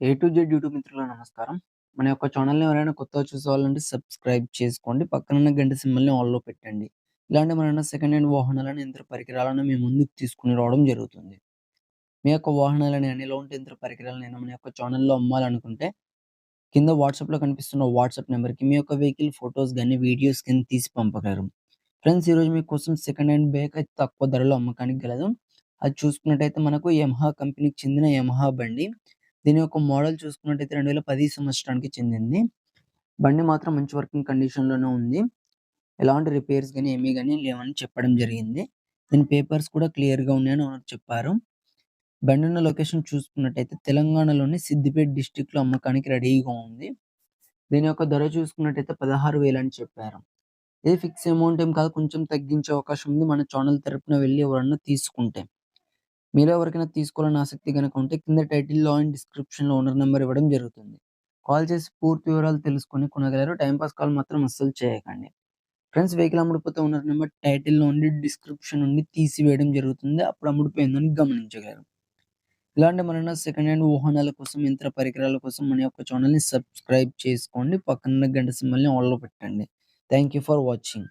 A to Z YouTube మిత్రులు నమస్కారం. మన యొక్క ఛానల్‌ని ఎవరైనా కొత్తగా చూసేవాళ్ళంటే సబ్స్క్రైబ్ చేసుకోండి. పక్కనున్న గంట సింబల్‌ని ఆల్‌లో పెట్టండి. ఇలాంటి మన సెకండ్ హ్యాండ్ వాహనాలను, యంత్ర పరికరాలను మీ ముందుకు తీసుకుని రావడం జరుగుతుంది. మీ యొక్క వాహనాలని అని ఎలాంటి యంత్ర పరికరాలను మన యొక్క ఛానల్‌లో అమ్మాలనుకుంటే కింద వాట్సాప్‌లో కనిపిస్తున్న వాట్సాప్ నెంబర్కి మీ యొక్క వెహికల్ ఫొటోస్ గాని, వీడియోస్ గాని తీసి పంపగలరు. ఫ్రెండ్స్ ఈరోజు మీకోసం సెకండ్ హ్యాండ్ బైక్ అయితే తక్కువ ధరలో అమ్మకానికి గలదు. అది చూసుకున్నట్టయితే మనకు యమహా కంపెనీకి చెందిన యమహా బండి. దీని యొక్క మోడల్ చూసుకున్నట్టయితే 2010 సంవత్సరానికి చెందింది. బండి మాత్రం మంచి వర్కింగ్ కండిషన్‌లోనే ఉంది. ఎలాంటి రిపేర్స్ కానీ ఏమీ గాని లేవని చెప్పడం జరిగింది. దీని పేపర్స్ కూడా క్లియర్‌గా ఉన్నాయని ఓనర్ చెప్పారు. బండి ఉన్న లొకేషన్ చూసుకున్నట్టయితే తెలంగాణలోని సిద్దిపేట డిస్ట్రిక్ట్‌లో అమ్మకానికి రెడీగా ఉంది. దీని యొక్క ధర చూసుకున్నట్టయితే 16,000 అని చెప్పారు. ఇది ఫిక్స్ అమౌంట్ ఏం కాదు. కొంచెం తగ్గించే అవకాశం ఉంది. మన ఛానల్ తరపున వెళ్ళి ఎవరన్నా తీసుకుంటే. మీలో ఎవరికైనా తీసుకోవాలని ఆసక్తి కనుక ఉంటే కింద టైటిల్‌లో అండ్ డిస్క్రిప్షన్‌లో ఓనర్ నెంబర్ ఇవ్వడం జరుగుతుంది. కాల్ చేసి పూర్తి వివరాలు తెలుసుకొని కొనగలరు. టైంపాస్ కాల్ మాత్రం అస్సలు చేయకండి. ఫ్రెండ్స్ వెహికల్ అమ్ముడుపోతే ఓనర్ నెంబర్ టైటిల్ నుండి, డిస్క్రిప్షన్ నుండి తీసివేయడం జరుగుతుంది. అప్పుడు అమ్ముడుపోయిందని గమనించగలరు. ఇలాంటి మన సెకండ్ హ్యాండ్ వాహనాల కోసం, యంత్ర పరికరాల కోసం మన యొక్క ఛానల్‌ని సబ్స్క్రైబ్ చేసుకోండి. పక్కన గంట సింబల్‌ని ఆల్‌లో పెట్టండి. Thank you for watching.